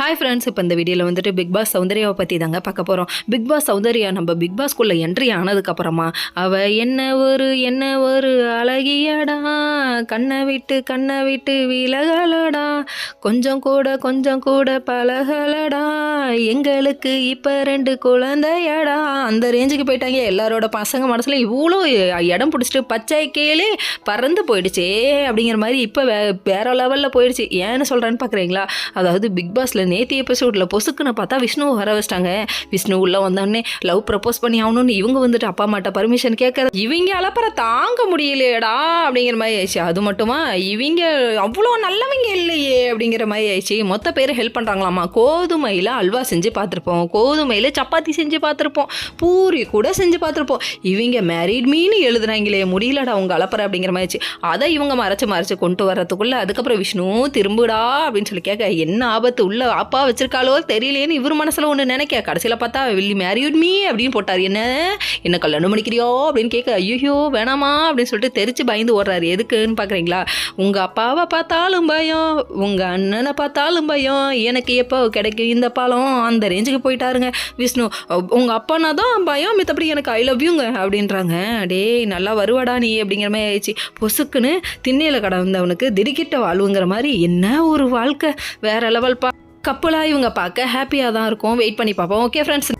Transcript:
Hi friends இப்போ இந்த வீடியோவில் வந்துட்டு பிக் பாஸ் சௌந்தர்யாவை பற்றி தாங்க பார்க்க போகிறோம் பிக் பாஸ் சௌந்தர்யா நம்ம பிக் பாஸ்க்குள்ளே என்ட்ரி ஆனதுக்கப்புறமா அவ என்ன ஒரு என்ன ஒரு அழகியடா கண்ணை விட்டு கண்ணை விட்டு விலகலடா கொஞ்சம் கூட கொஞ்சம் கூட பழகலடா எங்களுக்கு இப்போ ரெண்டு குழந்தையடா. அந்த ரேஞ்சுக்கு போயிட்டாங்க. எல்லாரோட பசங்க மனசில் இவ்வளோ இடம் பிடிச்சிட்டு பச்சை கேளே பறந்து போயிடுச்சே அப்படிங்கிற மாதிரி இப்போ வே வேறு லெவலில் போயிடுச்சு. ஏன்னு சொல்கிறேன்னு பார்க்குறீங்களா அதாவது பிக் பாஸில் நேற்று எபிசோடில் பொசுக்குன்னு பார்த்தா விஷ்ணுவை வர வச்சிட்டாங்க. விஷ்ணு உள்ளே வந்தோடனே லவ் ப்ரப்போஸ் பண்ணி ஆகணும்னு இவங்க வந்துட்டு அப்பா அம்மாட்ட பர்மிஷன் கேட்கறது. இவங்க அலப்பற தாங்க முடியலையேடா அப்படிங்கிற மாதிரி ஆயிடுச்சு. அது மட்டுமா? இவங்க அவ்வளோ நல்லவங்க இல்லையே அப்படிங்கிற மாதிரி ஆயிடுச்சு. மொத்த பேர் ஹெல்ப் பண்ணுறாங்களாமா கோதுமையில் அல்வா செஞ்சு பார்த்துருப்போம். கோதுமையில் சப்பாத்தி செஞ்சு பார்த்துருப்போம். பூரி கூட செஞ்சு பார்த்துருப்போம். இவங்க மேரிட் மீன் எழுதுறாங்களே முடியலடா அவங்க அலப்பற அப்படிங்கிற மாதிரி ஆயிடுச்சு. அதை இவங்க மறைச்சு மறைச்சு கொண்டு வர்றதுக்குள்ளே அதுக்கப்புறம் விஷ்ணு திரும்புடா அப்படின்னு சொல்லி கேட்க என்ன ஆபத்து உள்ள அப்பா வச்சிருக்காளோ தெரியலேன்னு இவர் மனசில் ஒன்று நினைக்க. கடைசியில் பார்த்தா வில்லி மேரியூட் மீ அப்படின்னு போட்டார். என்ன? என்ன கல்யாணம் பண்ணிக்கிறியோ? அப்படின்னு கேட்க ஐயோ வேணாமா? அப்படின்னு சொல்லிட்டு தெரிச்சு பயந்து ஓடுறாரு. எதுக்குன்னு பார்க்குறீங்களா உங்கள் அப்பாவை பார்த்தாலும் பயம் உங்கள் அண்ணனை பார்த்தாலும் பயம். எனக்கு எப்போ கிடைக்கும் இந்த பாலம் அந்த ரேஞ்சுக்கு போயிட்டாருங்க. விஷ்ணு உங்கள் அப்பானா தான் பயம். மித்தபடி எனக்கு ஐ லவ் யூங்க அப்படின்றாங்க. டேய் நல்லா வருவாடா நீ அப்படிங்கிற மாதிரி ஆயிடுச்சு. பொசுக்குன்னு திண்ணையில் கடந்தவனுக்கு திடுக்கிட்ட வாழ்வுங்கிற மாதிரி என்ன ஒரு வாழ்க்கை. வேற லெவல் பா கப்பலாக இவங்க பார்க்க ஹாப்பியாக தான் இருக்கும். வெயிட் பண்ணி பார்ப்போம். Okay friends